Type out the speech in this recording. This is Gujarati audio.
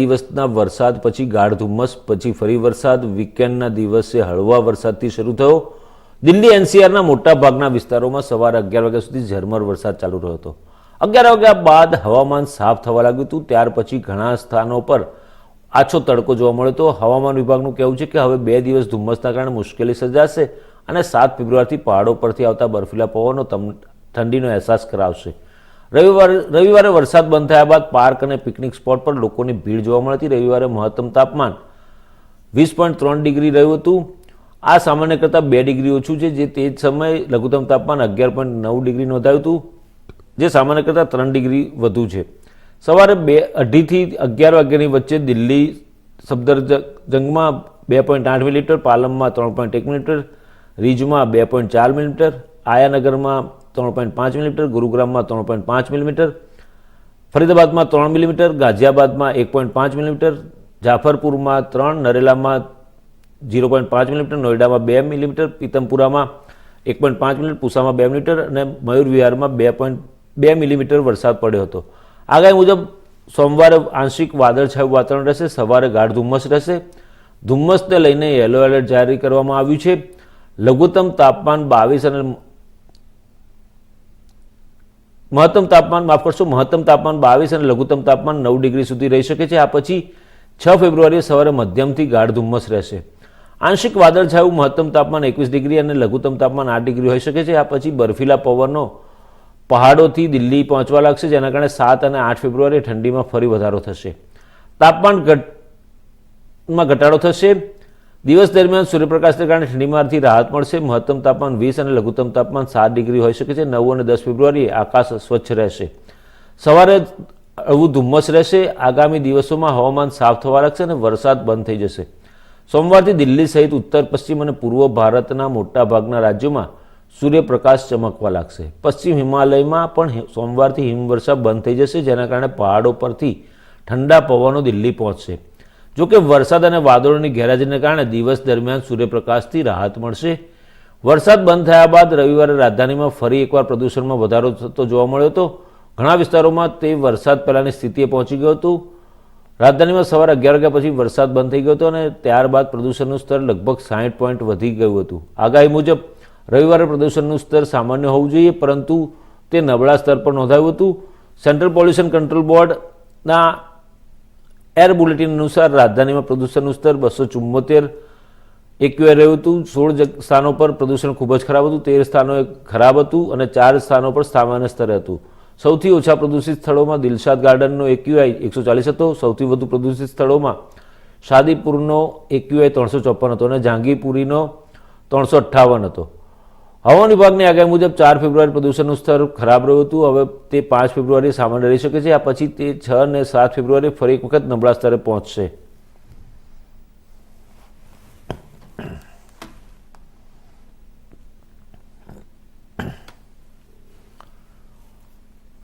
દિવસના વરસાદ પછી ગાઢ ધુમ્મસ, પછી ફરી વરસાદ. વીકેન્ડના દિવસે હળવા વરસાદથી શરૂ થયો. દિલ્હી એનસીઆરના મોટા ભાગના વિસ્તારોમાં સવારે અગિયાર વાગ્યા સુધી ઝરમર વરસાદ ચાલુ રહ્યો હતો. અગિયાર વાગ્યા બાદ હવામાન સાફ થવા લાગ્યું હતું. ત્યાર પછી ઘણા સ્થાનો પર આછો તડકો જોવા મળ્યો હતો. હવામાન વિભાગનું કહેવું છે કે હવે બે દિવસ ધુમ્મસના કારણે મુશ્કેલી સર્જાશે અને સાત ફેબ્રુઆરીથી પહાડો પરથી આવતા બર્ફીલા પવનો તમ- ઠંડીનો અહેસાસ કરાવશે. રવિવારે રવિવારે વરસાદ બંધ થયા બાદ પાર્ક અને પિકનિક સ્પોટ પર લોકોની ભીડ જોવા મળી હતી. રવિવારે મહત્તમ તાપમાન વીસ પોઈન્ટ ત્રણ ડિગ્રી રહ્યું હતું. આ સામાન્ય કરતાં બે ડિગ્રી ઓછું છે, જે તે જ સમયે લઘુત્તમ તાપમાન અગિયાર પોઈન્ટ નવ ડિગ્રી નોંધાયું હતું, જે સામાન્ય કરતાં ત્રણ ડિગ્રી વધુ છે. સવારે બે અઢીથી અગિયાર વાગ્યાની વચ્ચે દિલ્હી સબદરજંગમાં બે પોઈન્ટ આઠ મિલીમીટર, પાલમમાં ત્રણ પોઈન્ટ એક મિલીમીટર, રીજમાં બે પોઈન્ટ ચાર મિલીમીટર, આયાનગરમાં ત્રણ પોઈન્ટ પાંચ મિલીમીટર, ગુરુગ્રામમાં ત્રણ પોઈન્ટ પાંચ મિલીમીટર, ફરીદાબાદમાં ત્રણ મિલીમીટર, ગાઝિયાબાદમાં એક પોઈન્ટ પાંચ મિલીમીટર, જાફરપુરમાં ત્રણ, નરેલામાં ઝીરો પોઈન્ટ પાંચ મિલીમીટર, નોઈડામાં બે મિલીમીટર પીતમપુરામાં એક પોઈન્ટ પાંચ મિલીમીટર, પૂસામાં બે મિલીમીટર અને મયુર વિહારમાં બે પોઈન્ટ બે મિલીમીટર વરસાદ પડ્યો હતો. આગાહી મુજબ સોમવારે આંશિક વાદળછાયું વાતાવરણ રહેશે, સવારે ગાઢ ધુમ્મસ રહેશે. ધુમ્મસને લઈને યલો એલર્ટ જારી કરવામાં આવ્યું છે. લઘુત્તમ તાપમાન બાવીસ અને મહત્તમ તાપમાન, માફ કરશો, મહત્તમ તાપમાન બાવીસ અને લઘુત્તમ તાપમાન નવ ડિગ્રી સુધી રહી શકે છે. આ પછી છ ફેબ્રુઆરીએ સવારે મધ્યમથી ગાઢ ધુમ્મસ રહેશે. આંશિક વાદળછાયું મહત્તમ તાપમાન એકવીસ ડિગ્રી અને લઘુત્તમ તાપમાન આઠ ડિગ્રી હોઈ શકે છે. આ પછી બર્ફીલા પવનો પહાડોથી દિલ્હી પહોંચવા લાગશે, જેના કારણે સાત અને આઠ ફેબ્રુઆરીએ ઠંડીમાં ફરી વધારો થશે. તાપમાન ઘટમાં ઘટાડો થશે. દિવસ દરમિયાન સૂર્યપ્રકાશને કારણે ઠંડીમાંથી રાહત મળશે. મહત્તમ તાપમાન વીસ અને લઘુત્તમ તાપમાન સાત ડિગ્રી હોઈ શકે છે. નવ અને દસ ફેબ્રુઆરીએ આકાશ સ્વચ્છ રહેશે. સવારે હળવું ધુમ્મસ રહેશે. આગામી દિવસોમાં હવામાન સાફ થવા લાગશે અને વરસાદ બંધ થઈ જશે. સોમવારથી દિલ્હી સહિત ઉત્તર, પશ્ચિમ અને પૂર્વ ભારતના મોટાભાગના રાજ્યોમાં સૂર્યપ્રકાશ ચમકવા લાગશે. પશ્ચિમ હિમાલયમાં પણ સોમવારથી હિમવર્ષા બંધ થઈ જશે, જેના કારણે પહાડો પરથી ઠંડા પવનો દિલ્હી પહોંચશે. જો કે વરસાદ અને વાદળોની ગેરહાજરીને કારણે દિવસ દરમિયાન સૂર્યપ્રકાશથી રાહત મળશે. વરસાદ બંધ થયા બાદ રવિવારે રાજધાનીમાં ફરી એકવાર પ્રદૂષણમાં વધારો થતો જોવા મળ્યો હતો. ઘણા વિસ્તારોમાં તે વરસાદ પહેલાંની સ્થિતિએ પહોંચી ગયું હતું. રાજધાનીમાં સવારે અગિયાર વાગ્યા પછી વરસાદ બંધ થઈ ગયો હતો અને ત્યારબાદ પ્રદૂષણનું સ્તર લગભગ સાહીઠ પોઈન્ટ વધી ગયું હતું. આગાહી મુજબ, રવિવારે પ્રદૂષણનું સ્તર સામાન્ય હોવું જોઈએ, પરંતુ તે નબળા સ્તર પર નોંધાયું હતું. સેન્ટ્રલ પોલ્યુશન કંટ્રોલ બોર્ડના એર બુલેટિન અનુસાર રાજધાનીમાં પ્રદૂષણનું સ્તર બસો ચુમ્મોતેર એક્યુઆઈ રહ્યું હતું, સોળ સ્થાનો પર પ્રદૂષણ ખૂબ જ ખરાબ હતું, તેર સ્થાનો ખરાબ હતું અને ચાર સ્થાનો પર સામાન્ય સ્તરે હતું. સૌથી ઓછા પ્રદૂષિત સ્થળોમાં દિલશાદ ગાર્ડનનો એક્યુઆઈ એકસો ચાલીસ હતો, સૌથી વધુ પ્રદૂષિત સ્થળોમાં શાદીપુરનો એક્યુઆઈ ત્રણસો ચોપન હતો અને જાંગીપુરીનો ત્રણસો અઠ્ઠાવન હતો. હવામાન વિભાગની આગાહી મુજબ ચાર ફેબ્રુઆરી પ્રદૂષણનું સ્તર ખરાબ રહ્યું હતું. હવે તે પાંચ ફેબ્રુઆરી સામાન્ય રહી શકે છે. આ પછી તે છ અને સાત ફેબ્રુઆરી ફરી એક વખત નબળા સ્તરે પહોંચશે.